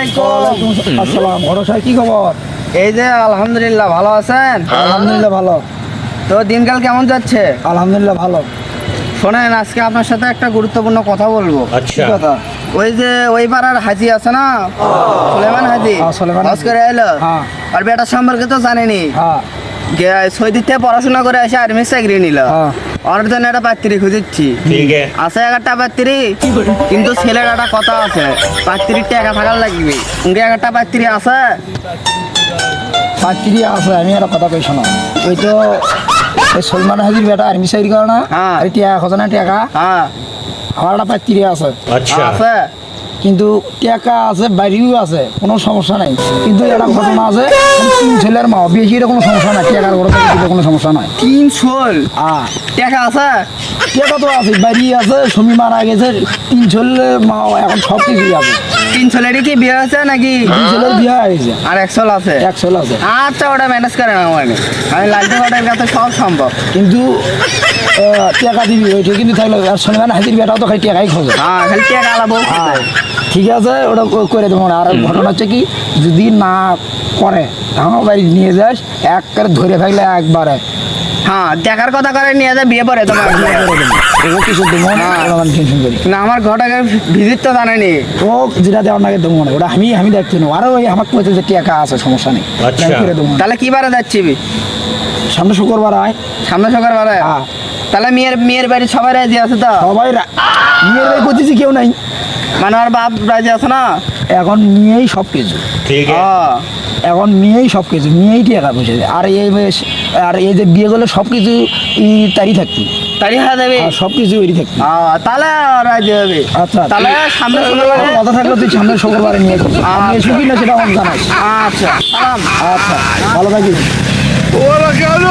আলাইকুম। আসসালাম। ভরসায় কি খবর? এই যে আলহামদুলিল্লাহ ভালো আছেন? আলহামদুলিল্লাহ ভালো। তো দিনকাল কেমন যাচ্ছে? আলহামদুলিল্লাহ ভালো। শোনেন আজকে আপনার সাথে একটা গুরুত্বপূর্ণ কথা বলব। আচ্ছা। কথা? ওই যে ওই পাড়ার হাজি আছে না? সুলেমান হাজি? হ্যাঁ, হজ। করে এলো হ্যাঁ। আর বেটার সম্পর্কে তো জানেনি। হ্যাঁ। পড়াশোনা করে এসে আর্মি চাকরি নিল। হ্যাঁ। ওর জন্য একটা পাত্রী খুঁজেছি। ঠিক আছে আছে একটা পাত্রী কিন্তু ছেলের একটা কথা আছে। পাত্রীর টাকা থাকার লাগবে। উনকে একটা পাত্রী আছে। পাত্রী আছে আমি একটা কথা কই শোনো ওই তো ওই সলমান হাজির বেটা আর্মি সাইড করে না হ্যাঁ। ওই টিয়া খোঁজে না টাকা হ্যাঁ। আমার একটা পাত্রী আছে। আচ্ছা। আছে। কিন্তু টাকা আছে বাড়িও আছে কোনো সমস্যা নাই। কিন্তু একটা ঘটনা আছে তিন ছেলের মা বেশি এটা কোনো সমস্যা নাই টাকার ঘটনা কোনো সমস্যা নাই। তিন ছোল? আহ টাকা আছে? টাকা তো আছে? বাড়ি আছে সমী মারা গেছে তিন ছেলের মা এখন সব কিছুই আছে। তিন ছেলেরই কি বিয়ে হয়েছে নাকি? তিন ছেলের বিয়ে হয়ে গেছে আর এক ছোল আছে? এক ছেলে আছে। আচ্ছা ওটা ম্যানেজ করে না মানে আমি লালটু ঘাটের কাছে সব সম্ভব। কিন্তু টাকা দিবি ওইটা কিন্তু থাকলে আর শনিবার হাজির বেটাও তো খালি টাকাই খোঁজে। হ্যাঁ খালি টাকা আলাবো হ্যাঁ, ঠিক আছে ওটা করে দেবো আর ঘটনা হচ্ছে কি যদি না করে আমার বাড়ি নিয়ে যাস এক করে ধরে ফেললে একবারে। হ্যাঁ দেখার কথা করে নিয়ে যা বিয়ে পরে তোমার। ও কিছু দেবো না টেনশন করি। না আমার ঘটাকে ভিজিট তো জানেনি। ও যেটা দেওয়ার নাকি দেবো না ওটা আমি আমি দেখতে নেব আরও ওই আমার কইতে যে টাকা আছে? সমস্যা নেই। আচ্ছা। করে দেবো। তাহলে কি বারে যাচ্ছি? সামনে শুক্রবার আয়। সামনে সকাল বারে হ্যাঁ। তাহলে মেয়ের মেয়ের বাড়ি সবাই রাজি আছে তো? সবাই রা- নিয়ে বাড়ি করতেছি কেউ নাই। মানে ওর বাপ রাজি আছে না? এখন নিয়েই সব কিছু ঠিক আছে। হ্যাঁ এখন মেয়েই সব কিছু মেয়েই টাকা পয়সা দেয়। আর এই বেশ- আর এই যে বিয়ে করলে সব কিছু ই তারই থাকতি তারি আর সব কিছু ওই থাকতি তাহলে রাজি হবে। আচ্ছা তাহলে সামনে শুক্রবারে কথা থাকলে তুই সামনে শুক্রবারে নিয়ে যাবি আমি এসব কিনা সেটা আমার জানাস। আচ্ছা সালাম। আচ্ছা ভালো থাকিস। ওরা কেন?